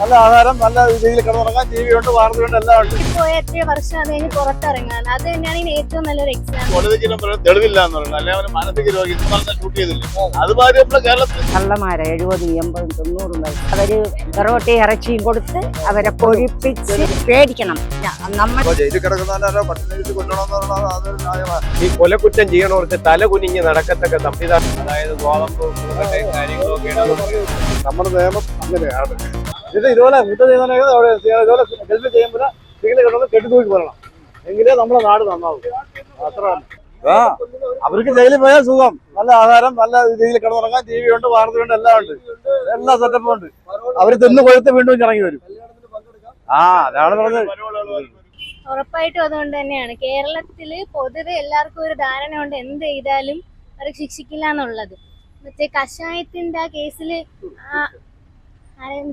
നല്ല ആഹാരം നല്ല രീതിയിൽ കിടന്നുറങ്ങാൻ ടി വി ഉണ്ട് വാർത്തയുണ്ട് എല്ലാം ഉണ്ട്. പോയ എത്രയോ വർഷം അത് കഴിഞ്ഞ് പുറത്തിറങ്ങാൻ. അത് തന്നെയാണ് ഇതിന് ഏറ്റവും നല്ലൊരു എക്സാം തെളിവില്ല എന്ന് പറയുന്നത്. അല്ലെ അവന് മാനസിക രോഗി ഷൂട്ട് ചെയ്തില്ല. അത് അതുമാതിരി നമ്മുടെ കേരളത്തിൽ കള്ളമാര എഴുപതും എൺപതും തൊണ്ണൂറും വയസ്സ് അവർ പെറോട്ടി ഇറച്ചിയും കൊടുത്ത് അവരെ പൊഴിപ്പിച്ച് പേടിക്കണം. നമ്മൾ ജയിലിൽ കിടക്കുന്നവരെ പട്ടിണി ഈ കൊലക്കുറ്റം ചെയ്യണവർക്ക് തല കുനിഞ്ഞ് നടക്കത്തക്ക സംവിധാനം അതായത് ഗോതമ്പ് കാര്യങ്ങളൊക്കെ നമ്മുടെ നിയമം അങ്ങനെയാണ്. ഇത് ഇതുപോലെ യുദ്ധം ചെയ്യുന്നവരെ അവിടെ ഇതുപോലെ ഹെൽപ്പ് ചെയ്യുമ്പോൾ സ്ത്രീകളെ കിട്ടുന്നത് കെട്ടി തൂക്കി പറയണം എങ്കിലേ നമ്മുടെ നാട് നന്നാവും. അത്ര അവർക്ക് ജയിലിൽ പോയാൽ സുഖം. നല്ല ആഹാരം നല്ല രീതിയിൽ കിടന്നുറങ്ങാൻ ടി വി ഉണ്ട് വാർത്തയുണ്ട് എല്ലാം ഉണ്ട്. എല്ലാ സെറ്റപ്പും ഉണ്ട്. അവർ തിന്ന് കൊഴുത്ത് വീണ്ടും ഇറങ്ങി വരും. ആ അതാണ് പറഞ്ഞത്. ഉറപ്പായിട്ടും അതുകൊണ്ട് തന്നെയാണ്. കേരളത്തിൽ പൊതുവെ എല്ലാവർക്കും ഒരു ധാരണ ഉണ്ട് എന്ത് ചെയ്താലും അവരെ ശിക്ഷിക്കില്ല എന്നുള്ളത്. മറ്റേ കഷായത്തിന്റെ ആ ആരായിരുന്നു?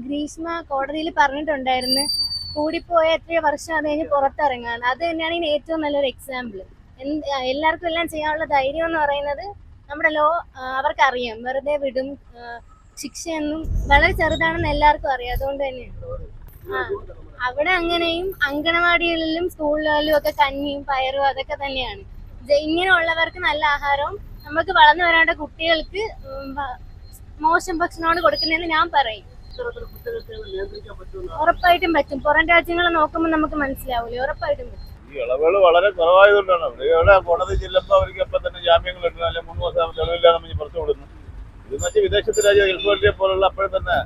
ഗ്രീഷ്മ കോടതിയിൽ പറഞ്ഞിട്ടുണ്ടായിരുന്നു. കൂടിപ്പോയ എത്രയോ വർഷം അത് കഴിഞ്ഞ് പുറത്തിറങ്ങാൻ. അത് തന്നെയാണ് ഇതിന് ഏറ്റവും നല്ലൊരു എക്സാമ്പിൾ എല്ലാവർക്കും എല്ലാം ചെയ്യാനുള്ള ധൈര്യം എന്ന് പറയുന്നത് നമ്മുടെ ലോ അവർക്കറിയാം. വെറുതെ വിടും. ശിക്ഷയൊന്നും വളരെ ചെറുതാണെന്ന് എല്ലാവർക്കും അറിയാം. അതുകൊണ്ട് തന്നെയാണ്. ആ അവിടെ അങ്ങനെയും അങ്കണവാടികളിലും സ്കൂളുകളിലും ഒക്കെ കഞ്ഞിയും പയറും അതൊക്കെ തന്നെയാണ്. ഇങ്ങനെയുള്ളവർക്ക് നല്ല ആഹാരവും നമുക്ക് വളർന്നു വരേണ്ട കുട്ടികൾക്ക് മോശം ഭക്ഷണമാണ് കൊടുക്കുന്നതെന്ന് ഞാൻ പറയും. ഉറപ്പായിട്ടും പറ്റും. പുറം രാജ്യങ്ങളെ നോക്കുമ്പോൾ നമുക്ക് മനസ്സിലാവൂലേ? ഉറപ്പായിട്ടും പറ്റും. ഈ ഇളവുകൾ വളരെ കുറവായതുകൊണ്ടാണ്. ഇവിടെ കോടതി ചെല്ലുമ്പോൾ അവർക്ക് എപ്പം തന്നെ ജാമ്യങ്ങൾ എടുക്കണം അല്ലെങ്കിൽ മൂന്ന് മാസം തെളിവില്ലാതെ പറഞ്ഞ് പുറത്തു വിടുന്നു ഇതെന്ന് വെച്ചാൽ വിദേശത്തെ രാജ്യം ഗൾഫ് കൺട്രിയെ പോലുള്ള അപ്പോഴും തന്നെ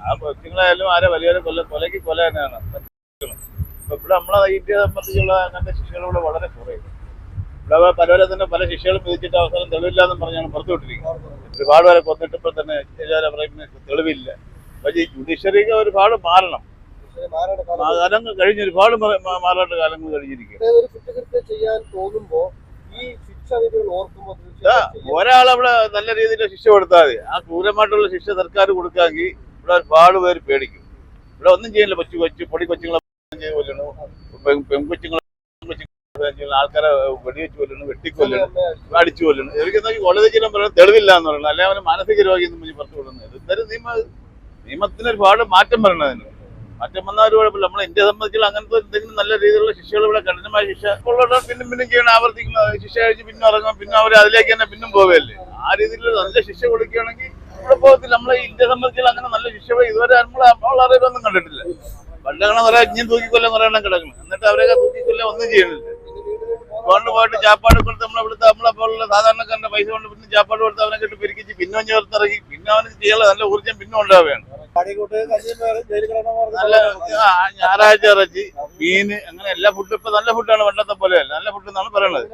ആ കൊച്ചുങ്ങളായാലും ആരെ വലിയൊരു കൊല കൊലയ്ക്ക് കൊല തന്നെയാണ്. ഇപ്പൊ ഇവിടെ നമ്മളെ ഇന്ത്യയെ സംബന്ധിച്ചുള്ള അങ്ങനത്തെ ശിക്ഷകൾ ഇവിടെ വളരെ കുറയും ഇവിടെ പലവരെ തന്നെ പല ശിക്ഷകളും വിധിച്ചിട്ട് അവസാനം തെളിവില്ലാന്ന് പറഞ്ഞാണ് പുറത്തു വിട്ടിരിക്കുന്നത് ഒരുപാട് പേരെ കൊന്നിട്ടപ്പോൾ തന്നെ ചില തെളിവില്ല. ഈ ജുഡീഷ്യറിക്ക് ഒരുപാട് മാറണം. കാലങ്ങൾ കഴിഞ്ഞ ഒരുപാട് മാറാട്ട് കാലങ്ങൾ കഴിഞ്ഞിരിക്കും. ചെയ്യാൻ തോന്നുമ്പോ ഈ ശിക്ഷാവിധികൾ ഓർക്കുമ്പോൾ ഒരാൾ അവിടെ നല്ല രീതിയിൽ ശിക്ഷ കൊടുത്താൽ മതി. ആ ക്രൂരമായിട്ടുള്ള ശിക്ഷ സർക്കാർ കൊടുക്കാമെങ്കിൽ ഇവിടെ ഒരുപാട് പേര് പേടിക്കും. ഇവിടെ ഒന്നും ചെയ്യുന്നില്ല കൊച്ചു കൊച്ചു പൊടി കൊച്ചുങ്ങളെ കൊല്ലണു പെൺ- പെൺകൊച്ചുങ്ങളെ. ആൾക്കാരെ വെടിവെച്ച് കൊല്ലണം വെട്ടിക്കൊല്ലണം അടിച്ചു കൊല്ലണം ഇവർക്ക് കോടതി ചെല്ലുമ്പോൾ പറയുന്നത് തെളിവില്ല എന്ന് പറയുന്നത്. അല്ലെങ്കിൽ അവന് മാനസിക രോഗി എന്ന് പറഞ്ഞ് പുറത്തു വിടുന്നത്. എന്തായാലും നിയമ നിയമത്തിന് ഒരുപാട് മാറ്റം വരണതിന്. മാറ്റം വന്നാൽ ഒരു കുഴപ്പമില്ല. നമ്മളെ ഇന്ത്യ സംബന്ധിച്ചാൽ അങ്ങനത്തെ എന്തെങ്കിലും നല്ല രീതിയിലുള്ള ശിക്ഷകൾ ഇവിടെ കഠിനമായ ശിക്ഷ ഉള്ളവരുടെ പിന്നും പിന്നും ചെയ്യണം. ആവർത്തിക്കുന്ന ശിക്ഷ കഴിച്ച് പിന്നെ ഇറങ്ങും. പിന്നെ അവർ അതിലേക്ക് തന്നെ പിന്നും പോവുകയല്ലേ ആ രീതിയിൽ നല്ല ശിക്ഷ കൊടുക്കുകയാണെങ്കിൽ ഇവിടെ പോകത്തില്ല. നമ്മളെ ഇന്ത്യ സംബന്ധിച്ചാൽ അങ്ങനെ നല്ല ശിക്ഷ ഇതുവരെ നമ്മളെ നമ്മളെ അറിവൊന്നും കണ്ടിട്ടില്ല. പണ്ടങ്ങനെ പറയാം ഇനിയും തൂക്കിക്കൊല്ലം എണ്ണം കിടക്കണം എന്നിട്ട് അവരെയൊക്കെ തൂക്കിക്കൊല്ലം ഒന്നും ചെയ്യണില്ല കൊണ്ട് പോയിട്ട് ചാപ്പാട് കൊടുത്ത് നമ്മളെ വിളിച്ച് നമ്മളെ പോലുള്ള സാധാരണക്കാരന്റെ പൈസ കൊണ്ട് പിന്നെ ചാപ്പാട് കൊടുത്ത് അവനെ കിട്ടി പെരുക്കിച്ച് പിന്നെ ചേർത്തിറങ്ങി പിന്നെ അവന് ചെയ്യാനുള്ള നല്ല ഊർജം പിന്നെ ഉണ്ടാവുകയാണ് ഞായറാഴ്ച ഇറച്ചി മീന് അങ്ങനെ എല്ലാ ഫുഡും ഇപ്പൊ നല്ല ഫുഡാണ് പണ്ടത്തെ പോലെ നല്ല ഫുഡ് എന്നാണ് പറയണത്.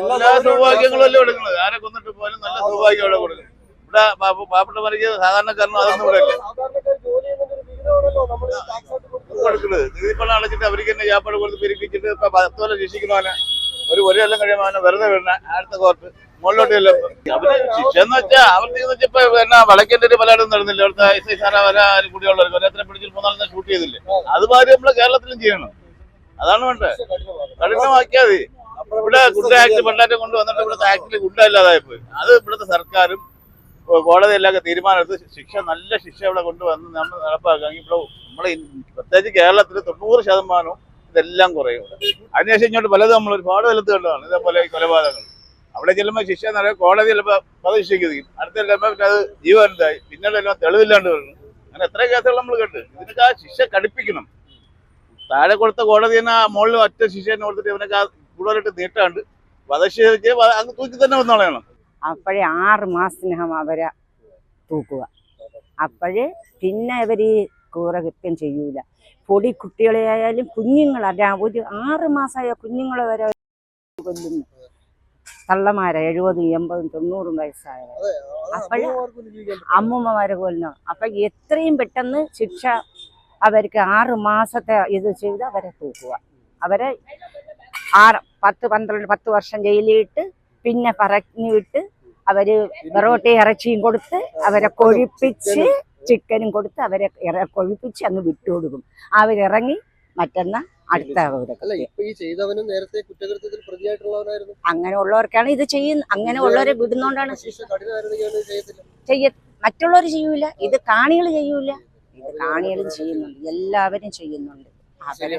എല്ലാ സൗഭാഗ്യങ്ങളും അല്ലേ കൊടുക്കുന്നത്? ആരെ കൊന്നിട്ട് പോലും നല്ല സൗഭാഗ്യം അവിടെ കൊടുക്കുന്നത് ഇവിടെ പാപ്പിട്ട് പാവപ്പെട്ട മരിച്ച സാധാരണക്കാരനും അതൊന്നും ഇവിടെ ഇല്ല കൊടുക്കുന്നത്. നികുതിപ്പണം അടച്ചിട്ട് അവർക്ക് തന്നെ ചാപ്പാട് കൊടുത്ത് പെരുപ്പിച്ചിട്ട് ഇപ്പൊ പത്ത് കൊല്ലം ശിക്ഷിക്കണവനെ ഒരു ഒരു കൊല്ലം കഴിയുമ്പോൾ അവനെ വെറുതെ വിടണ. അടുത്ത കോർട്ട് നടന്നില്ല. ഷൂട്ട് അതുമാതിരി കേരളത്തിലും ചെയ്യണം. അതാണ് അത് സർക്കാരും കോടതിയെല്ലാം തീരുമാനമെടുത്ത് ശിക്ഷ നല്ല ശിക്ഷ ഇവിടെ കൊണ്ടുവന്ന് നമ്മൾ നടപ്പാക്കുകയാണെങ്കിൽ ഇവിടെ നമ്മളെ പ്രത്യേകിച്ച് കേരളത്തിൽ തൊണ്ണൂറ് ശതമാനവും ഇതെല്ലാം കുറയും അതിനുശേഷം ഇങ്ങോട്ട് പലതും നമ്മൾ ഒരുപാട് വലുത് കണ്ടതാണ്. ഇതേപോലെ കൊലപാതകങ്ങൾ. അവിടെ ചെല്ലുമ്പോൾ ശിക്ഷ നടക്കുക കോടതി ചിലപ്പോൾ വധശിക്ഷയ്ക്ക് അടുത്ത ചെല്ലുമ്പോൾ പിന്നെ അത് ജീവനുണ്ടായി. പിന്നീട് എല്ലാം തെളിവില്ലാണ്ട് വരുന്നു അങ്ങനെ എത്ര കേസുകൾ നമ്മൾ കണ്ട്. ഇതിനൊക്കെ ആ ശിക്ഷ കടുപ്പിക്കണം. താഴെ കൊടുത്ത കോടതി തന്നെ മുകളിൽ ഒറ്റ ശിക്ഷ തന്നെ കൊടുത്തിട്ട് ഇവനൊക്കെ കൂടുതലായിട്ട് നീട്ടാണ്ട് വധശിക്ഷ അങ്ങ് തൂക്കി തന്നെ വന്നോളയണം അപ്പോഴേ ആറ് മാസത്തിനകം അവരെ തൂക്കുക. അപ്പോഴേ പിന്നെ അവർ ഈ കൂറ കൃത്യം ചെയ്യൂല. പൊടി കുട്ടികളെ ആയാലും കുഞ്ഞുങ്ങളല്ല ഒരു ആറ് മാസമായ കുഞ്ഞുങ്ങളെ വരെ കൊല്ലുന്നു. തള്ളമാരെ എഴുപതും എൺപതും തൊണ്ണൂറും വയസ്സായവർ അപ്പോഴ് അമ്മൂമ്മമാരെ പോലും അപ്പൊ എത്രയും പെട്ടെന്ന് ശിക്ഷ അവർക്ക് ആറ് മാസത്തെ ഇത് ചെയ്ത് അവരെ തൂക്കുക. അവരെ ആറ് പത്ത് പന്ത്രണ്ട് പത്ത് വർഷം ജയിലിട്ട് പിന്നെ പറഞ്ഞു വിട്ട് അവർ വെറോട്ടി ഇറച്ചിയും കൊടുത്ത് അവരെ കൊഴിപ്പിച്ച് ചിക്കനും. കൊടുത്ത് അവരെ കൊഴിപ്പിച്ച് അങ്ങ് വിട്ടുകൊടുക്കും. അവരിറങ്ങി മറ്റന്ന അടുത്ത ചെയ്തവനും നേരത്തെ കുറ്റകൃത്യത്തിൽ പ്രതിയായിട്ടുള്ളവനായിരുന്നു? അങ്ങനെ ഉള്ളവർക്കാണ് ഇത് ചെയ്യുന്ന അങ്ങനെ ഉള്ളവരെ വിടുന്നോണ്ടാണ് ചെയ്യ മറ്റുള്ളവർ ചെയ്യൂല ഇത് കാണികൾ ചെയ്യൂല. ഇത് കാണികളും ചെയ്യുന്നുണ്ട്. എല്ലാവരും ചെയ്യുന്നുണ്ട്. അവരെ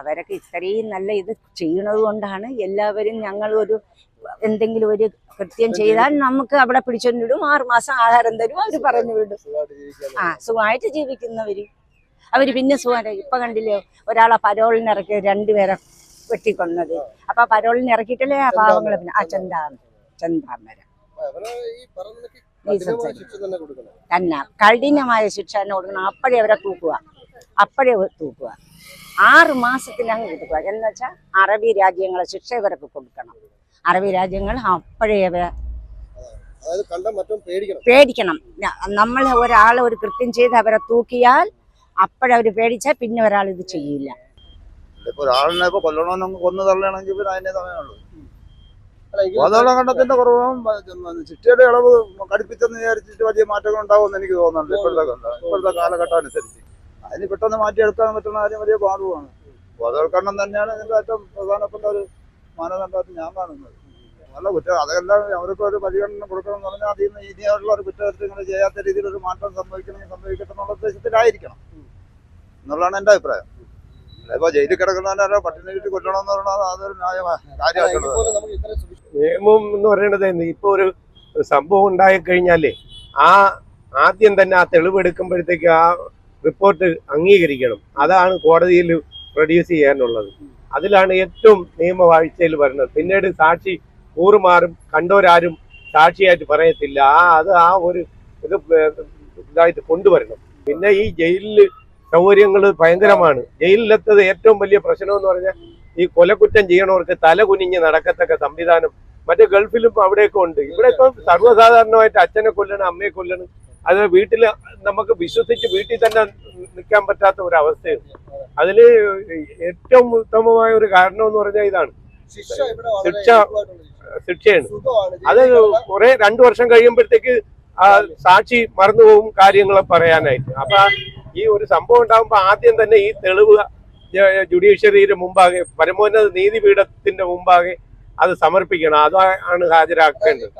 അവരൊക്കെ ഇത്രയും നല്ല ഇത് ചെയ്യണത് കൊണ്ടാണ് എല്ലാവരും ഞങ്ങൾ ഒരു എന്തെങ്കിലും ഒരു കൃത്യം ചെയ്താൽ നമുക്ക് അവിടെ പിടിച്ചോണ്ടിടും. ആറുമാസം ആഹാരം തരും. അവർ പറഞ്ഞു വിടും. ആ സുഖമായിട്ട് ജീവിക്കുന്നവര്. അവർ പിന്നെ സുഖം ഇപ്പൊ കണ്ടില്ലേ ഒരാളെ പരോളിന് ഇറക്കി രണ്ടുപേരെ വെട്ടിക്കൊന്നത്. അപ്പൊ പരോളിന് ഇറക്കിയിട്ടല്ലേ ആ പാവങ്ങളെ പിന്നെ ആ ഈ ശിക്ഷ തന്നെ. കഠിനമായ ശിക്ഷ തന്നെ കൊടുക്കണം. അപ്പോഴേ അവരെ തൂക്കുക. അപ്പോഴേ തൂക്കുക. ആറ് മാസത്തിനങ്ങ് കൊടുക്കുക എന്ന് വെച്ചാൽ അറബി രാജ്യങ്ങളെ ശിക്ഷ ഇവർക്ക് കൊടുക്കണം. അറബി രാജ്യങ്ങൾ അപ്പോഴേ അവരെ പേടിക്കണം. നമ്മൾ ഒരാളെ ഒരു കൃത്യം ചെയ്ത് അവരെ തൂക്കിയാൽ അപ്പോഴവർ പേടിച്ചാൽ പിന്നെ ഒരാൾ ഇത് ചെയ്യില്ല. ഇപ്പൊ ഒരാളിനെ ഇപ്പൊ കൊല്ലണമെന്ന് കൊന്നു തള്ളണമെങ്കിൽ പിന്നെ അതിന്റെ സമയമുള്ളൂ. ഗോതവള കണ്ടത്തിന്റെ കുറവും ചിട്ടിയുടെ ഇളവ് കടുപ്പിച്ചെന്ന് വിചാരിച്ചിട്ട് വലിയ മാറ്റങ്ങൾ ഉണ്ടാവുമെന്ന് എനിക്ക് തോന്നുന്നുണ്ട് ഇപ്പോഴത്തെ കണ്ട- ഇപ്പോഴത്തെ കാലഘട്ടം അനുസരിച്ച്. അതിന് പെട്ടെന്ന് മാറ്റിയെടുക്കാൻ പറ്റുന്ന കാര്യം വലിയ പാടുമാണ്. ബോധവൽക്കരണം തന്നെയാണ് ഇതിന്റെ ഏറ്റവും പ്രധാനപ്പെട്ട ഒരു മാനദണ്ഡമായിട്ട് ഞാൻ കാണുന്നത്. നല്ല കുറ്റം അതെല്ലാം അവർക്ക് ഒരു പരിഗണന കൊടുക്കണം എന്ന് പറഞ്ഞാൽ അതിൽ നിന്ന് ഇനിയുള്ള ഒരു കുറ്റകൃത്യങ്ങൾ ചെയ്യാത്ത രീതിയിൽ ഒരു മാറ്റം സംഭവിക്കണമെങ്കിൽ സംഭവിക്കട്ടെ എന്നുള്ള ഉദ്ദേശത്തിലായിരിക്കണം. എന്നുള്ളതാണ് എന്റെ അഭിപ്രായം. ഇപ്പൊ ജയിലിൽ കിടക്കുന്നവരെ പട്ടിണി കിട്ടി കൊല്ലണമെന്ന് പറഞ്ഞാൽ അതൊരു ന്യായമായ നിയമം എന്ന് പറയുന്നത്? ഇപ്പൊ ഒരു സംഭവം ഉണ്ടായി കഴിഞ്ഞാലേ ആ ആദ്യം തന്നെ ആ തെളിവെടുക്കുമ്പോഴത്തേക്ക് ആ റിപ്പോർട്ട് അംഗീകരിക്കണം. അതാണ് കോടതിയിൽ പ്രൊഡ്യൂസ് ചെയ്യാനുള്ളത്. അതിലാണ് ഏറ്റവും നിയമവാഴ്ചയിൽ വരുന്നത്. പിന്നീട് സാക്ഷി കൂറുമാറും കണ്ടോരാരും സാക്ഷിയായിട്ട് പറയത്തില്ല. ആ അത് ആ ഒരു ഇത് ഇതായിട്ട് കൊണ്ടുവരണം. പിന്നെ ഈ ജയിലിൽ സൗകര്യങ്ങൾ ഭയങ്കരമാണ്. ജയിലിലെത്തത് ഏറ്റവും വലിയ പ്രശ്നം എന്ന് പറഞ്ഞാൽ ഈ കൊലക്കുറ്റം ചെയ്യണവർക്ക് തല കുനിഞ്ഞ് നടക്കത്തക്ക സംവിധാനം. മറ്റേ ഗൾഫിലും അവിടെയൊക്കെ ഉണ്ട്. ഇവിടെ ഇപ്പം സർവസാധാരണമായിട്ട് അച്ഛനെ കൊല്ലണം അമ്മയെ കൊല്ലണം. അത് വീട്ടിൽ നമുക്ക് വിശ്വസിച്ച് വീട്ടിൽ തന്നെ നിൽക്കാൻ പറ്റാത്ത ഒരു അവസ്ഥയുണ്ട് അതിൽ ഏറ്റവും ഉത്തമമായ ഒരു കാരണം എന്ന് പറഞ്ഞാൽ ഇതാണ്. ശിക്ഷ. ശിക്ഷയാണ്. അത് കുറെ രണ്ടു വർഷം കഴിയുമ്പോഴത്തേക്ക് ആ സാക്ഷി മറന്നുപോകും കാര്യങ്ങളെ പറയാനായിട്ട്. അപ്പൊ ഈ ഒരു സംഭവം ഉണ്ടാകുമ്പോൾ ആദ്യം തന്നെ ഈ തെളിവ് ജുഡീഷ്യറിയുടെ മുമ്പാകെ പരമോന്നത നീതിപീഠത്തിന്റെ മുമ്പാകെ അത് സമർപ്പിക്കണം. അതാണ് ഹാജരാക്കേണ്ടത്.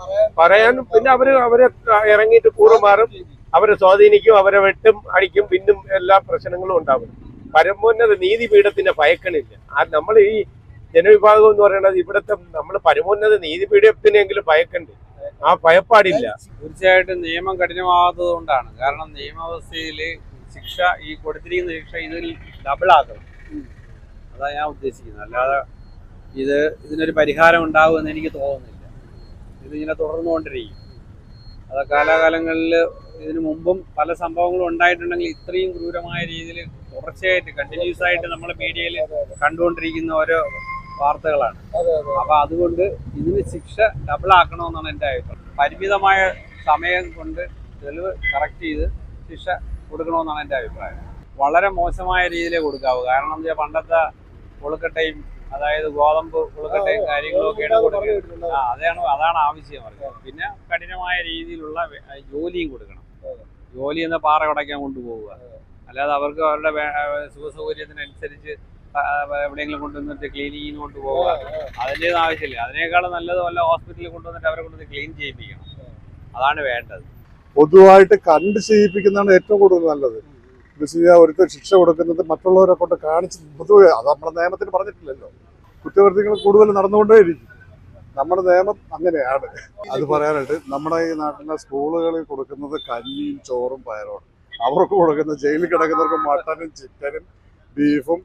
പറയാൻ പറയാനും പിന്നെ അവർ അവരെ ഇറങ്ങിയിട്ട് കൂറുമാറും. അവരെ സ്വാധീനിക്കും അവരെ വെട്ടും അടിക്കും പിന്നും എല്ലാ പ്രശ്നങ്ങളും ഉണ്ടാവും. പരമോന്നത നീതിപീഠത്തിന്റെ ഭയക്കണില്ല. ആ നമ്മൾ ഈ ജനവിഭാഗം എന്ന് പറയുന്നത് ഇവിടുത്തെ നമ്മൾ പരമോന്നത നീതിപീഠത്തിനെങ്കിലും ഭയക്കണ്ട്. ആ ഭയപ്പാടില്ല. തീർച്ചയായിട്ടും നിയമം കഠിനമാകാത്തത് കൊണ്ടാണ് കാരണം നിയമവ്യവസ്ഥയിൽ ശിക്ഷ ഈ കൊടുത്തിരിക്കുന്ന ശിക്ഷ ഇതിൽ ഡബിളാക്കണം അതാ ഞാൻ ഉദ്ദേശിക്കുന്നത്. അല്ലാതെ ഇത് ഇതിനൊരു പരിഹാരം ഉണ്ടാകുമെന്ന് എനിക്ക് തോന്നുന്നില്ല. ഇതിങ്ങനെ തുടർന്നുകൊണ്ടിരിക്കും. അത് കാലാകാലങ്ങളിൽ ഇതിനു മുമ്പും പല സംഭവങ്ങളും ഉണ്ടായിട്ടുണ്ടെങ്കിൽ ഇത്രയും ക്രൂരമായ രീതിയിൽ തുടർച്ചയായിട്ട് കണ്ടിന്യൂസ് ആയിട്ട് നമ്മൾ മീഡിയയിൽ കണ്ടുകൊണ്ടിരിക്കുന്ന ഓരോ വാർത്തകളാണ്. അപ്പൊ അതുകൊണ്ട് ഇതിന് ശിക്ഷ ഡബിൾ ആക്കണമെന്നാണ് എന്റെ അഭിപ്രായം. പരിമിതമായ സമയം കൊണ്ട് തെളിവ് കറക്റ്റ് ചെയ്ത് ശിക്ഷ കൊടുക്കണമെന്നാണ് എന്റെ അഭിപ്രായം. വളരെ മോശമായ രീതിയിലേ കൊടുക്കാവൂ. കാരണം എന്താ പണ്ടത്തെ കൊളുക്കട്ടയും അതായത് ഗോതമ്പ് കൊളുക്കട്ടയും കാര്യങ്ങളൊക്കെയാണ് കൊടുക്കുന്നത് ആ അതാണ് അതാണ് ആവശ്യം പിന്നെ കഠിനമായ രീതിയിലുള്ള ജോലിയും കൊടുക്കണം. ജോലി എന്ന പാറ ഉടയ്ക്കാൻ കൊണ്ടുപോവുക. അല്ലാതെ അവർക്ക് അവരുടെ സുഖസൗകര്യത്തിനനുസരിച്ച് എവിടെയെങ്കിലും കൊണ്ടുവന്നിട്ട് ക്ലീനിങ്ങിന് കൊണ്ടുപോവുക. അതിന്റെ ഒന്നും ആവശ്യമില്ല. അതിനേക്കാളും നല്ലത് വല്ല ഹോസ്പിറ്റലിൽ കൊണ്ടുവന്നിട്ട് അവരെ കൊണ്ട് ക്ലീൻ ചെയ്യിപ്പിക്കണം. അതാണ് വേണ്ടത്. പൊതുവായിട്ട് കണ്ട് ചെയ്യിപ്പിക്കുന്നതാണ് ഏറ്റവും കൂടുതൽ നല്ലത്. ഒരുത്തർ ശിക്ഷ കൊടുക്കുന്നത് മറ്റുള്ളവരെ കൊണ്ട് കാണിച്ച് പൊതുവെ അത് നമ്മുടെ നിയമത്തിന് പറഞ്ഞിട്ടില്ലല്ലോ. കുറ്റകൃത്യങ്ങൾ കൂടുതൽ നടന്നുകൊണ്ടേയിരിക്കും. നമ്മുടെ നിയമം അങ്ങനെയാണ്. അത് പറയാനായിട്ട് നമ്മുടെ ഈ നാട്ടിലെ സ്കൂളുകളിൽ കൊടുക്കുന്നത് കഞ്ഞിയും ചോറും പയറുമാണ്. അവർക്ക് കൊടുക്കുന്ന ജയിലിൽ കിടക്കുന്നവർക്ക് മട്ടനും ചിക്കനും ബീഫും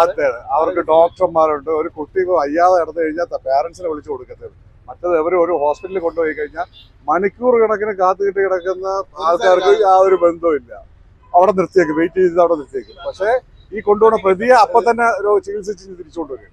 അതെ അവർക്ക് ഡോക്ടർമാരുണ്ട് ഒരു കുട്ടി വയ്യാതെ കിടന്നു കഴിഞ്ഞാൽ പേരൻസിനെ വിളിച്ചു കൊടുക്കത്തുള്ളൂ മറ്റത് അവർ ഒരു ഹോസ്പിറ്റലിൽ കൊണ്ടുപോയി കഴിഞ്ഞാൽ മണിക്കൂർ കണക്കിന് കാത്തുകിട്ട് കിടക്കുന്ന ആൾക്കാർക്ക് യാതൊരു ബന്ധവും ഇല്ല അവിടെ നിർത്തിയേക്കും വെയിറ്റ് ചെയ്ത് അവിടെ നിർത്തിയേക്കും. പക്ഷേ ഈ കൊണ്ടുപോകുന്ന പ്രതിയെ അപ്പൊ തന്നെ ഒരു ചികിത്സിച്ച് തിരിച്ചുകൊണ്ടുവരും.